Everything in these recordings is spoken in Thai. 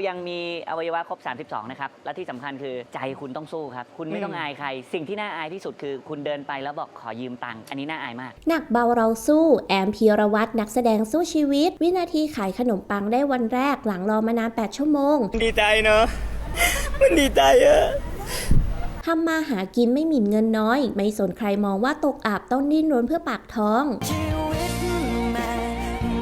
ยังมีอวัยวะครบ 32 นะครับ และที่สำคัญคือใจคุณต้องสู้ครับ คุณไม่ต้องอายใคร สิ่งที่น่าอายที่สุดคือ คุณเดินไปแล้วบอกขอยืมตังค์ อันนี้น่าอายมาก หนักเบาเราสู้ แอมพีรวัตรนักแสดงสู้ชีวิต วินาทีขายขนมปังได้วันแรกหลังรอมานาน 8 ชั่วโมง ดีใจเนอะมันดีใจอะทำมาหากินไม่หมิ่นเงินน้อย ไม่สนใครมองว่าตกอับต้องดิ้นรนเพื่อปากท้องชีวิตแม่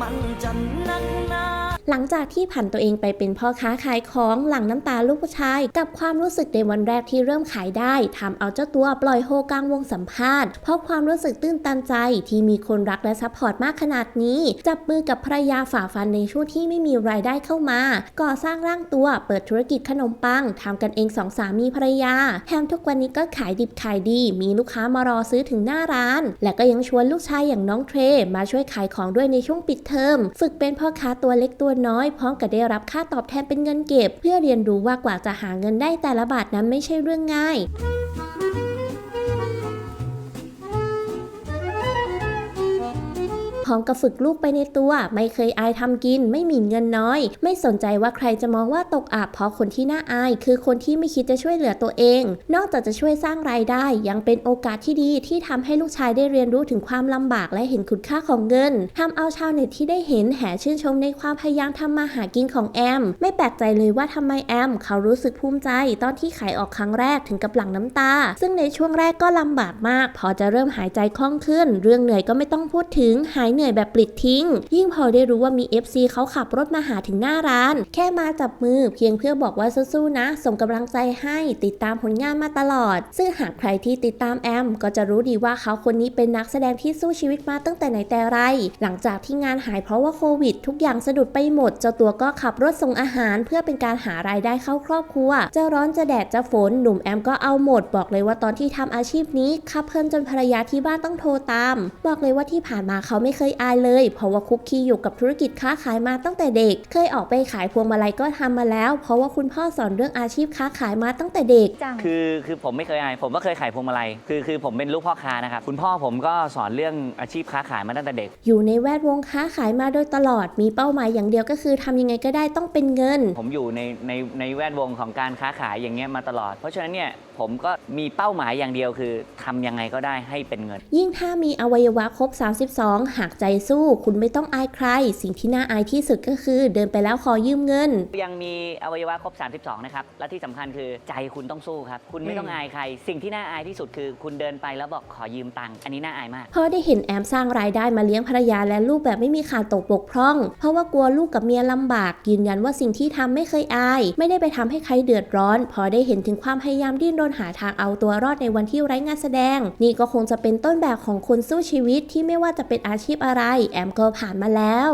มันจะนักหนา หลังจากที่ผันตัวเองไปเป็นพ่อค้าขายของหลังน้ำตาลูกผู้ชาย กับความรู้สึกในวันแรกที่เริ่มขายได้ทำเอาเจ้าตัวปล่อยโฮกลางวงสัมภาษณ์ เพราะความรู้สึกตื้นตันใจที่มีคนรักและซัพพอร์ตมากขนาดนี้ จับมือกับภรรยาฝ่าฟันในช่วงที่ไม่มีรายได้เข้ามา ก่อสร้างร่างตัวเปิดธุรกิจขนมปังทำกันเองสองสามีภรรยาแถมทุกวันนี้ก็ขายดิบขายดี มีลูกค้ามารอซื้อถึงหน้าร้าน และก็ยังชวนลูกชายอย่างน้องเทรมาช่วยขายของด้วยในช่วงปิดเทอมฝึกเป็นพ่อค้าตัวเล็กตัวน้อยพร้อมกับได้รับค่าตอบแทนเป็นเงินเก็บ เพื่อเรียนรู้ว่ากว่าจะหาเงินได้แต่ละบาทนั้นไม่ใช่เรื่องง่าย พร้อมกับฝึกลูกไปในตัว ไม่เคยอายทำกิน ไม่หมิ่นเงินน้อย ไม่สนใจว่าใครจะมองว่าตกอับเพราะคนที่น่าอาย คือคนที่ไม่คิดจะช่วยเหลือตัวเอง นอกจากจะช่วยสร้างรายได้ ยังเป็นโอกาสที่ดีที่ทำให้ลูกชายได้เรียนรู้ถึงความลำบากและเห็นคุณค่าของเงินทำเอาชาวเน็ตที่ได้เห็นแห่ชื่นชมในความพยายามทำมาหากินของแอม ไม่แปลกใจเลยว่าทำไมแอม เขารู้สึกภูมิใจ ตอนที่ขายออกครั้งแรกถึงกับหลั่งน้ำตา ซึ่งในช่วงแรกก็ลำบากมาก พอจะเริ่มหายใจคล่องขึ้น เรื่องเหนื่อยก็ไม่ต้องพูดถึงหายเหนื่อยแบบปลิดทิ้ง ยิ่งพอได้รู้ว่ามี FC เขาขับรถมาหาถึงหน้าร้าน แค่มาจับมือเพียงเพื่อบอกว่าสู้ๆนะ ส่งกำลังใจให้ติดตามผลงานมาตลอด ซึ่งหากใครที่ติดตามแอม ก็จะรู้ดีว่าเขาคนนี้เป็นนักแสดงที่สู้ชีวิตมาตั้งแต่ไหนแต่ไร หลังจากที่งานหายเพราะว่าโควิด ทุกอย่างสะดุดไปหมด เจ้าตัวก็ขับรถส่งอาหาร เพื่อเป็นการหารายได้เข้าครอบครัวจะร้อนจะแดดจะฝนหนุ่มแอมก็เอาหมด บอกเลยว่าตอนที่ทำอาชีพนี้ขับเพลินจนภรรยาที่บ้านต้องโทรตาม บอกเลยว่าที่ผ่านมาเขาไม่เคยอายเลย เพราะว่าคุกคีอยู่กับธุรกิจค้าขายมาตั้งแต่เด็ก เคยออกไปขายพวงมาลัยก็ทำมาแล้ว เพราะว่าคุณพ่อสอนเรื่องอาชีพค้าขายมาตั้งแต่เด็ก คือคือผมไม่เคยอาย ผมก็เคยขายพวงมาลัย คือคือผมเป็นลูกพ่อค้านะครับ คุณพ่อผมก็สอนเรื่องอาชีพค้าขายมาตั้งแต่เด็ก อยู่ในแวดวงค้าขายมาโดยตลอด มีเป้าหมายอย่างเดียวก็คือทำยังไงก็ได้ต้องเป็นเงิน ผมอยู่ในในในแวดวงของการค้าขายอย่างเงี้ยมาตลอด เพราะฉะนั้นเนี่ยผมก็มีเป้าหมายอย่างเดียวคือทำยังไงก็ได้ให้เป็นเงิน ยิ่งถ้ามีอวัยวะครบ 32 หากใจสู้ คุณไม่ต้องอายใคร สิ่งที่น่าอายที่สุดก็คือเดินไปแล้วขอยืมเงิน ยังมีอวัยวะครบ 32 นะครับ และที่สำคัญคือใจคุณต้องสู้ครับ คุณไม่ต้องอายใคร สิ่งที่น่าอายที่สุดคือคุณเดินไปแล้วบอกขอยืมตังค์ อันนี้น่าอายมากเพราะได้เห็นแอมสร้างรายได้มาเลี้ยงภรรยาและลูกแบบไม่มีขาดตกบกพร่อง เพราะว่ากลัวลูกกับเมียลำบาก ยืนยันว่าสิ่งที่ทำไม่เคยอาย ไม่ได้ไปทำให้ใครเดือดร้อน พอได้เห็นถึงความพยายามดิ้นรนหาทางเอาตัวรอดในวันที่ไร้งานแสดง นี่ก็คงจะเป็นต้นแบบของคนสู้ชีวิตที่ไม่ว่าจะเป็นอาชีพอะไร แอมก็ผ่านมาแล้ว